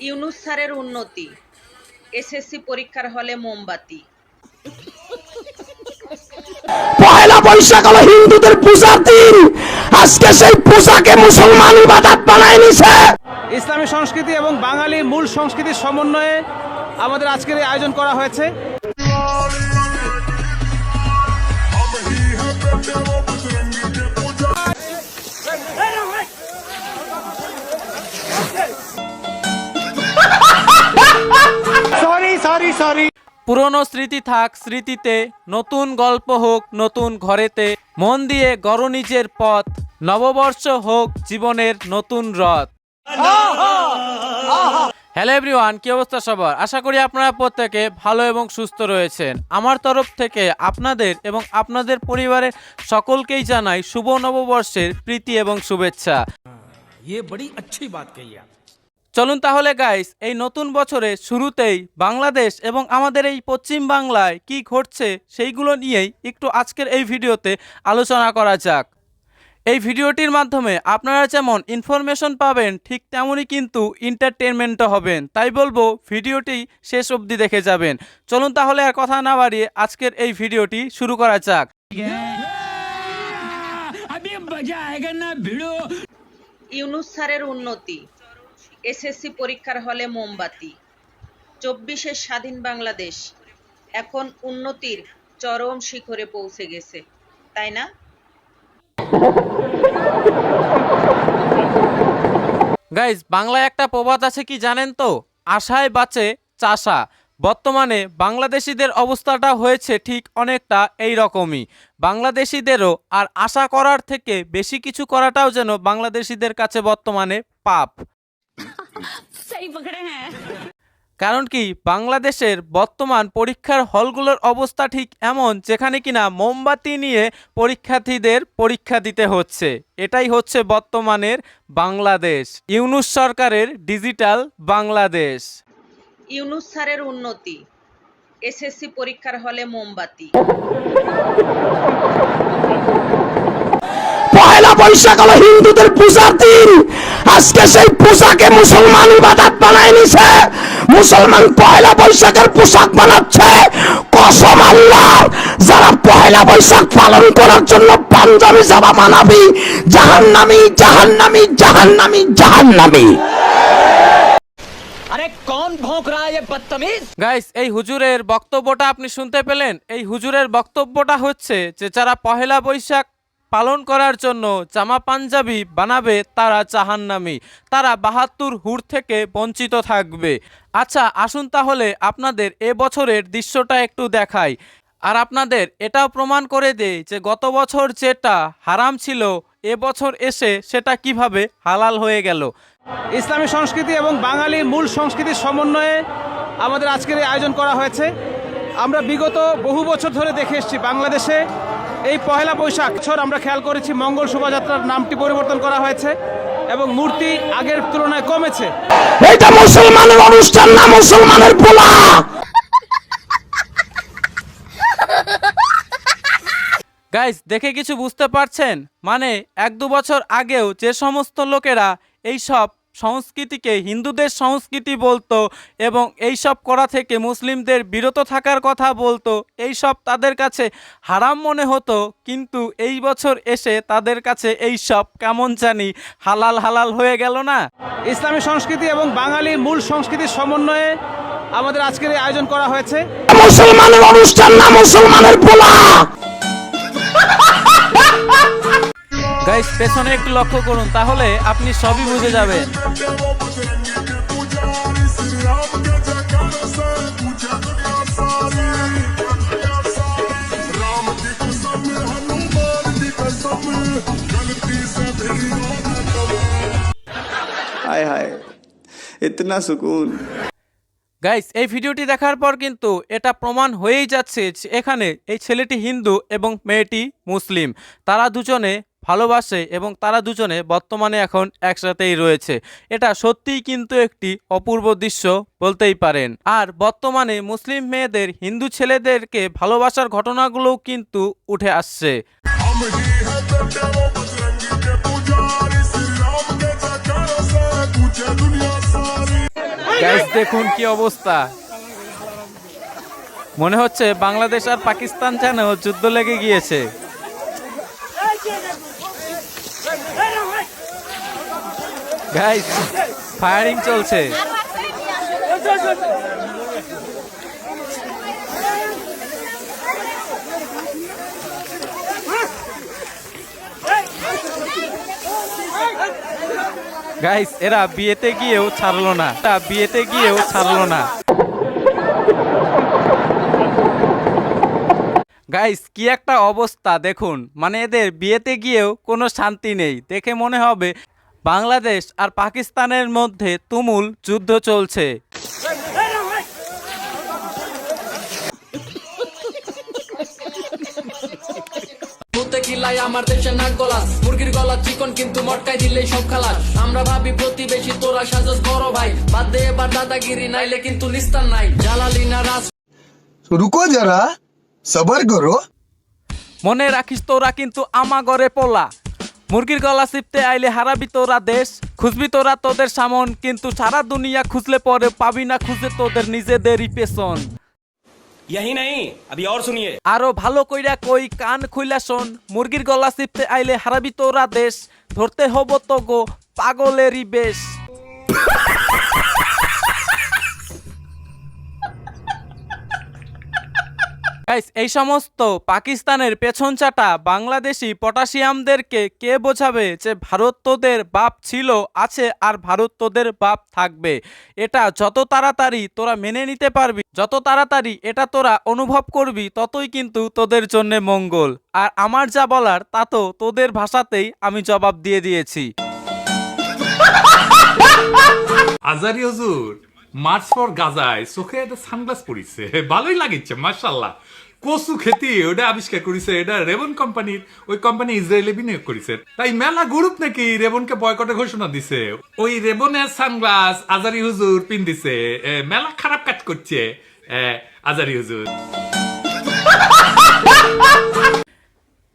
ইউনুস স্যারের উন্নতি এসএসসি পরীক্ষার হলে মোমবাতি পয়লা বৈশাখ হলো হিন্দুদের পূজার দিন আজকে সেই পূজাকে মুসলমান ইবাদত বানায় নিছে ইসলামী সংস্কৃতি এবং বাঙালি মূল সংস্কৃতির সমন্বয়ে আমাদের আজকের এই আয়োজন করা হয়েছে পুরনো স্মৃতি থাক স্মৃতিতে নতুন গল্প হোক নতুন ঘরেতে মন দিয়ে গড় নিজের পথ নববর্ষ হোক জীবনের নতুন রথ হ্যালো এভরিওয়ান কি অবস্থা সবার আশা করি আপনারা প্রত্যেকে ভালো এবং সুস্থ রয়েছেন আমার তরফ থেকে আপনাদের এবং আপনাদের পরিবারের সকলকেই জানাই শুভ নববর্ষের প্রীতি এবং শুভেচ্ছা ये बड़ी अच्छी बात कही आप চলুন তাহলে গাইস এই নতুন বছরে শুরুতেই বাংলাদেশ এবং আমাদের এই পশ্চিম বাংলায় কি ঘটছে সেইগুলো নিয়েই একটু আজকের এই ভিডিওতে আলোচনা করা যাক। এই ভিডিওটির মাধ্যমে আপনারা যেমন ইনফরমেশন পাবেন ঠিক তেমনই কিন্তু এন্টারটেনমেন্টও হবেন। তাই বলব ভিডিওটি শেষ অবধি দেখে যাবেন। চলুন তাহলে আর কথা না বাড়িয়ে আজকের এই ভিডিওটি শুরু করা যাক। ইউনুস স্যারের উন্নতি। এসএসসি পরীক্ষার হলে মোমবাতি। চব্বিশের স্বাধীন বাংলাদেশ। এখন উন্নতির চরম শিখরে পৌঁছে গেছে। তাই না? গাইজ বাংলায় একটা প্রবাদ আছে কি জানেন তো? আশায় বাঁচে চাষা। বর্তমানে বাংলাদেশিদের অবস্থাটা হয়েছে ঠিক অনেকটা এই রকমই। বাংলাদেশিদেরও আর আশা করার থেকে বেশি কিছু করাটাও যেন বাংলাদেশিদের কাছে বর্তমানে পাপ। সেই পকড়ে হ্যাঁ। কারণ কি বাংলাদেশের বর্তমান পরীক্ষার হলগুলোর অবস্থা ঠিক এমন যেখানে কিনা মোমবাতি নিয়ে পরীক্ষার্থীদের পরীক্ষা দিতে হচ্ছে। এটাই হচ্ছে বর্তমানের বাংলাদেশ ইউনুস সরকারের ডিজিটাল বাংলাদেশ। ইউনুস স্যারের উন্নতি এসএসসি পরীক্ষার হলে মোমবাতি। পয়লা বৈশাখ হলো হিন্দুদের পূজার দিন। আজকে সেই পোশাকে মুসলমান ইবাদত বানায় নিছে। মুসলমান পয়লা বৈশাখের পোশাক বানাচ্ছে। কসম আল্লাহ যারা পয়লা বৈশাখ পালন করার জন্য পাঞ্জাবি জামা মানাবি জাহান্নামি জাহান্নামি জাহান্নামি জাহান্নামি। গাইস এই হুজুরের বক্তব্যটা আপনি শুনতে পেলেন। এই হুজুরের বক্তব্যটা হচ্ছে যে যারা পহেলা বৈশাখ পালন করার জন্য জামা পাঞ্জাবি বানাবে তারা জাহান্নামি। তারা বাহাত্তর হুর থেকে বঞ্চিত থাকবে। আচ্ছা আসুন তাহলে আপনাদের এ বছরের দৃশ্যটা একটু দেখাই। আর আপনাদের এটাও প্রমাণ করে দেয় যে গত বছর যেটা হারাম ছিল, এ বছর এসে সেটা কীভাবে হালাল হয়ে গেল। ইসলামী সংস্কৃতি এবং বাঙালি মূল সংস্কৃতির সমন্বয়ে আমাদের আজকের এই আয়োজন করা হয়েছে। আমরা বিগত বহু বছর ধরে দেখে এসেছি বাংলাদেশে এই পহেলা বৈশাখ বছর আমরা খেয়াল করেছি মঙ্গল শোভাযাত্রার নামটি পরিবর্তন করা হয়েছে এবং মূর্তি আগের তুলনায় কমেছে। এটা মুসলমানের অনুষ্ঠান না মুসলমানের পোলা। গাইজ দেখে কিছু বুঝতে পারছেন? মানে এক দু বছর আগেও যে সমস্ত লোকেরা এই সব সংস্কৃতিকে হিন্দুদের সংস্কৃতি বলতো এবং এই সব করা থেকে মুসলিমদের বিরত থাকার কথা বলতো। এই সব তাদের কাছে হারাম মনে হতো কিন্তু এই বছর এসে তাদের কাছে এই সব কেমন জানি হালাল হালাল হয়ে গেল না। ইসলামী সংস্কৃতি এবং বাঙালি মূল সংস্কৃতির সমন্বয়ে আমাদের আজকের আয়োজন করা হয়েছে। মুসলমানের অনুষ্ঠান না মুসলমানের পোলা! গাইস পেছনে একটু লক্ষ্য করুন তাহলে আপনি সবই বুঝে যাবেন। হায় হায় ইতনা সুকুন। গাইস এই ভিডিওটি দেখার পর কিন্তু এটা প্রমাণ হয়েই যাচ্ছে এখানে এই ছেলেটি হিন্দু এবং মেয়েটি মুসলিম। তারা দুজনে ভালোবাসে এবং তারা দুজনে বর্তমানে এখন একসাথেই রয়েছে। এটা সত্যিই কিন্তু একটি অপূর্ব দৃশ্য বলতেই পারেন। আর বর্তমানে মুসলিম মেয়েদের হিন্দু ছেলেদেরকে ভালোবাসার ঘটনাগুলোও কিন্তু উঠে আসছে। দেখুন কি অবস্থা। মনে হচ্ছে বাংলাদেশ আর পাকিস্তান যেন যুদ্ধ লেগে গিয়েছে। গাইস ফায়ারিং চলছে। গাইস এরা বিয়েতে গিয়েও ছাড়লো না। তা বিয়েতে গিয়েও ছাড়লো না। গাইস কি একটা অবস্থা দেখুন। মানে এদের বিয়েতে গিয়েও কোনো শান্তি নেই। দেখে মনে হবে বাংলাদেশ আর পাকিস্তানের মধ্যে তুমুল যুদ্ধ চলছে। কিলাই আমার দেশে নাক গলাস মুরগির গলা চিকন কিন্তু মটকাই দিলেই সব খালাস আমরা ভাবি প্রতিবেশী তোরা সাজস বড় ভাই। বাদ দে এবার দাদাগিরি নাইলে কিন্তু নিস্তার নাই। জালালি না রাস রুকো যারা। সবার করো মনে রাখিস তোরা কিন্তু আমা গরে পোলা মুরগির গলা চিপতে আইলে হারাবি তোরা দেশ খুঁজবি তোরা তোদের সামন কিন্তু সারা দুনিয়া খুঁজলে পরে পাবি না খুঁজে তোদের নিজেদেরই পেছন यही नहीं अभी और सुनिए আরো ভালো কইরা কই কান খুইলা শোন মুরগির গলা চিপতে আইলে হারাবি তোরা দেশ ধরতে হব তো গো পাগলেরই বেশ Guys, এই সমস্ত পাকিস্তানের পেছন চাটা বাংলাদেশি পটাশিয়ামদেরকে কে বোঝাবে যে ভারত তোদের বাপ ছিল আছে আর ভারত তোদের বাপ থাকবে? এটা যত তাড়াতাড়ি তোরা মেনে নিতে পারবি যত তাড়াতাড়ি এটা তোরা অনুভব করবি ততই কিন্তু তোদের জন্য মঙ্গল। আর আমার যা বলার তা তো তোদের ভাষাতেই আমি জবাব দিয়ে দিয়েছি। আজারি হুজুর। মার্চ ফর গাজায়। চোখে একটা সানগ্লাস পরিছে ভালোই লাগিচ্ছে মার্শাল্লাহ কচু খেতি ওটা আবিষ্কার করেছে এটা রেবন কোম্পানির ওই কোম্পানি ইসরায়েলে বিনিয়োগ করেছে তাই মেলা গ্রুপ নাকি রেবনকে বয়কটে ঘোষণা দিছে? ওই রেবনের সানগ্লাস আজারি হুজুর পিন দিছে মেলা খারাপ কাজ করছে আজারি হুজুর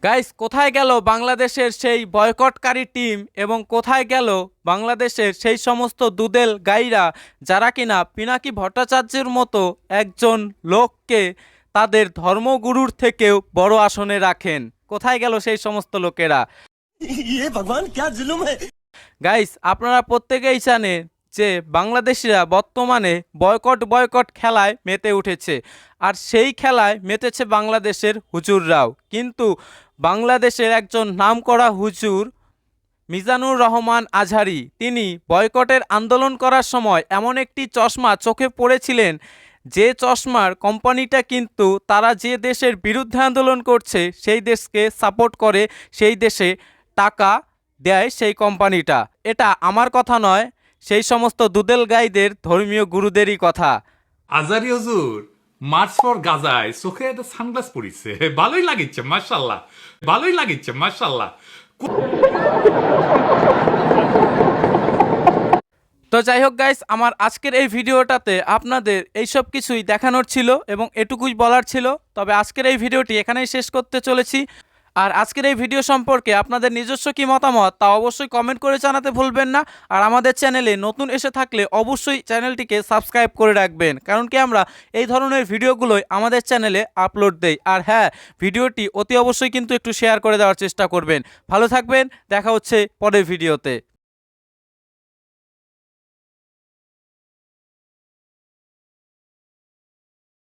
গাইস কোথায় গেল বাংলাদেশের সেই বয়কটকারী টিম এবং কোথায় গেল বাংলাদেশের সেই সমস্ত দুদেল গাইরা যারা কিনা পিনাকি ভট্টাচার্যের মতো একজন লোককে তাদের ধর্মগুরুর থেকেও বড় আসনে রাখেন? কোথায় গেল সেই সমস্ত লোকেরা? ভগবান গাইস আপনারা প্রত্যেকেই জানে যে বাংলাদেশিরা বর্তমানে বয়কট বয়কট খেলায় মেতে উঠেছে। আর সেই খেলায় মেতেছে বাংলাদেশের হুজুররাও। কিন্তু বাংলাদেশের একজন নামকরা হুজুর মিজানুর রহমান আজহারি। তিনি বয়কটের আন্দোলন করার সময় এমন একটি চশমা চোখে পড়েছিলেন, যে চশমার কোম্পানিটা কিন্তু তারা যে দেশের বিরুদ্ধে আন্দোলন করছে, সেই দেশকে সাপোর্ট করে, সেই দেশে টাকা দেয় সেই কোম্পানিটা। এটা আমার কথা নয়, সেই সমস্ত দুদেল গাইদের ধর্মীয় গুরুদেরই কথা। আজারি হুজুর মার্চ ফর গাজায়। চোখে একটা সানগ্লাস পরিছে। ভালোই লাগিচ্ছে মার্শাল্লাহ ভালোই লাগিচ্ছে মার্শাল্লাহ তো যাই হোক গাইস আমার আজকের এই ভিডিওটাতে আপনাদের এইসব কিছুই দেখানোর ছিল এবং এটুকুই বলার ছিল। তবে আজকের এই ভিডিওটি এখানেই শেষ করতে চলেছি। আর আজকের এই ভিডিও সম্পর্কে আপনাদের নিজস্ব কি মতামত তা অবশ্যই কমেন্ট করে জানাতে ভুলবেন না। আর আমাদের চ্যানেলে নতুন এসে থাকলে অবশ্যই চ্যানেলটিকে সাবস্ক্রাইব করে রাখবেন। কারণ কি আমরা এই ধরনের ভিডিওগুলোই আমাদের চ্যানেলে আপলোড দেই। আর হ্যাঁ ভিডিওটি অতি অবশ্যই কিন্তু একটু শেয়ার করে দেওয়ার চেষ্টা করবেন। ভালো থাকবেন, দেখা হচ্ছে পরের ভিডিওতে।